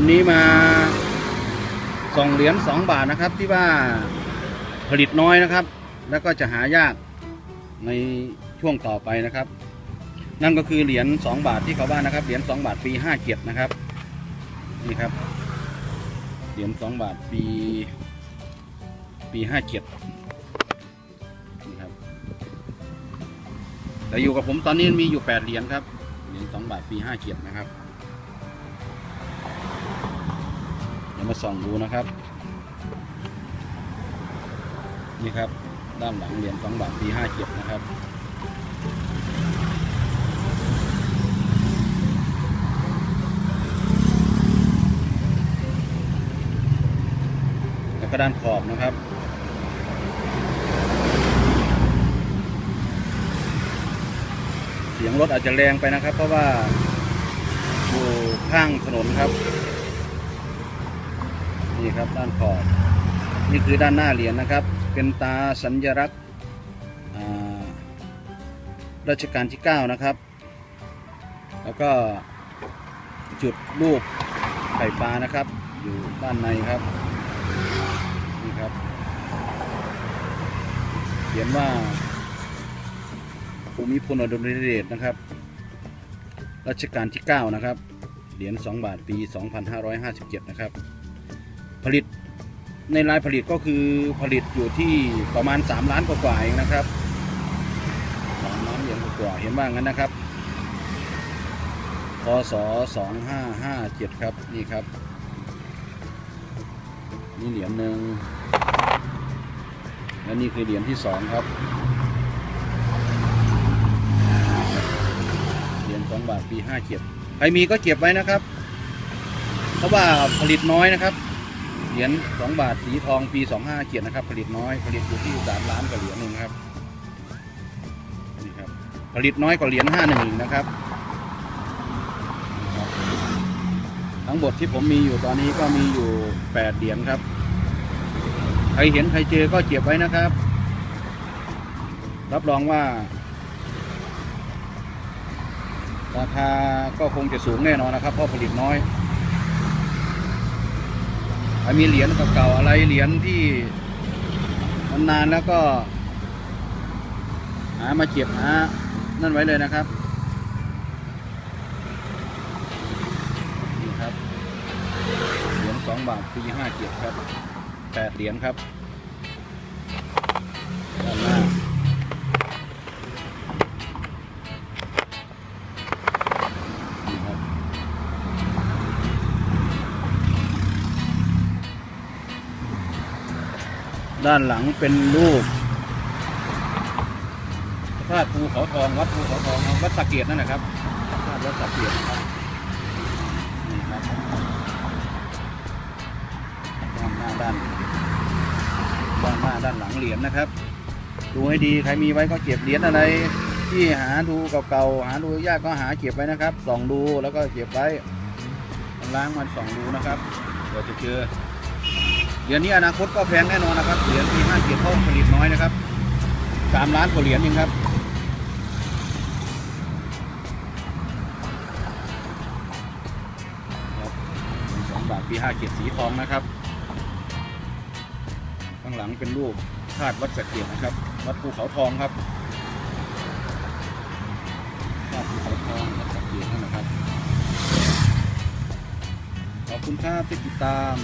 วันนี้มาส่องเหรียญสองบาทนะครับ ที่ว่าผลิตน้อยนะครับ แล้วก็จะหายากในช่วงต่อไปนะครับ นั่นก็คือเหรียญสองบาทที่เขาว่านะครับเหรียญสองบาทปีห้าเจ็ดนะครับนี่ครับเหรียญสองบาทปี ปีห้าเจ็ดนี่ครับแต่อยู่กับผมตอนนี้มีอยู่แปดเหรียญครับเหรียญสองบาทปีห้าเจ็ดนะครับ ดี๋ยวมาส่องดูนะครับ นี่ครับ ด้านหลังเหรียญสองบาทปีห้าเจ็ดนะครับแล้วก็ด้านขอบนะครับเสียงรถอาจจะแรงไปนะครับ เพราะว่าอยู่ข้างถนนครับ นี่ครับด้านขอบนี่คือด้านหน้าเหรียญนะครับ เป็นตาสัญลักษณ์อ่ารัชกาลที่ 9 นะครับ แล้วก็จุดรูปไข่ปลานะครับ อยู่ด้านในครับนี่ครับ เขียนว่าภูมิพลอดุลยเดชนะครับ รัชกาลที่ 9 นะครับ เหรียญ 2 บาท ปี 2557 นะครับ ผลิตในรายผลิตก็คือผลิตอยู่ที่ประมาณ 3 ล้านกว่าๆเองนะครับ3ล้านเหรียญกว่าๆเห็นว่างั้นนะครับพศ2557 ครับนี่ครับ นี่เหรียญหนึ่งและนี่คือเหรียญที่สองครับเหรียญสองบาทปีห้าเจ็ดใครมีก็เก็บไว้นะครับ เพราะว่าผลิตน้อยนะครับ เหรียญสองบาทสีทองปีสองห้าเกียรนะครับ ผลิตน้อย ผลิตอยู่ที่สามล้านกว่าเหรียญหนึ่งครับนี่ครับ ผลิตน้อยกว่าเหรียญห้าหนึ่งนะครับ ทั้งหมดที่ผมมีอยู่ตอนนี้ก็มีอยู่แปดเหรียญครับ ใครเห็นใครเจอก็เก็บไว้นะครับ รับรองว่า ราคาก็คงจะสูงแน่นอนนะครับ เพราะผลิตน้อย มีเหรียญเก่าๆอะไรเหรียญที่นานแล้วก็หามาเก็บหานั่นไว้เลยนะครับนี่ครับเหรียญสองบาทปีห้าเจ็ดครับแปดเหรียญครับ ด้านหลังเป็นรูปพระธาตุภูเขาทองวัดภูเขาทองวัดสะเกียดนั่นแหละครับพระธาตุวัดสะเกียดครับนี่ครับด้านหน้าด้านด้านหน้าด้านหลังเหรียญนะครับ ดูให้ดีใครมีไว้ก็เก็บเหรียญอะไร ที่หาดูเก่าๆหาดูยากก็หาเก็บไว้นะครับส่องดูแล้วก็เก็บไว้ล้างมันส่องดูนะครับเดี๋ยวจะเจอ เหรียญนี้อนาคตก็แพงแน่นอนนะครับเหรียญปีห้าเกียรติเขาผลิตน้อยนะครับสามล้านกว่าเหรียญเองครับสองบาทปีห้าเกียรติสีทองนะครับ ข้างหลังเป็นรูปธาตุวัดสะเกียรตินะครับ วัดภูเขาทองครับธาตุภูเขาทองวัดสะเกียรตินะครับขอบคุณครับที่ติดตาม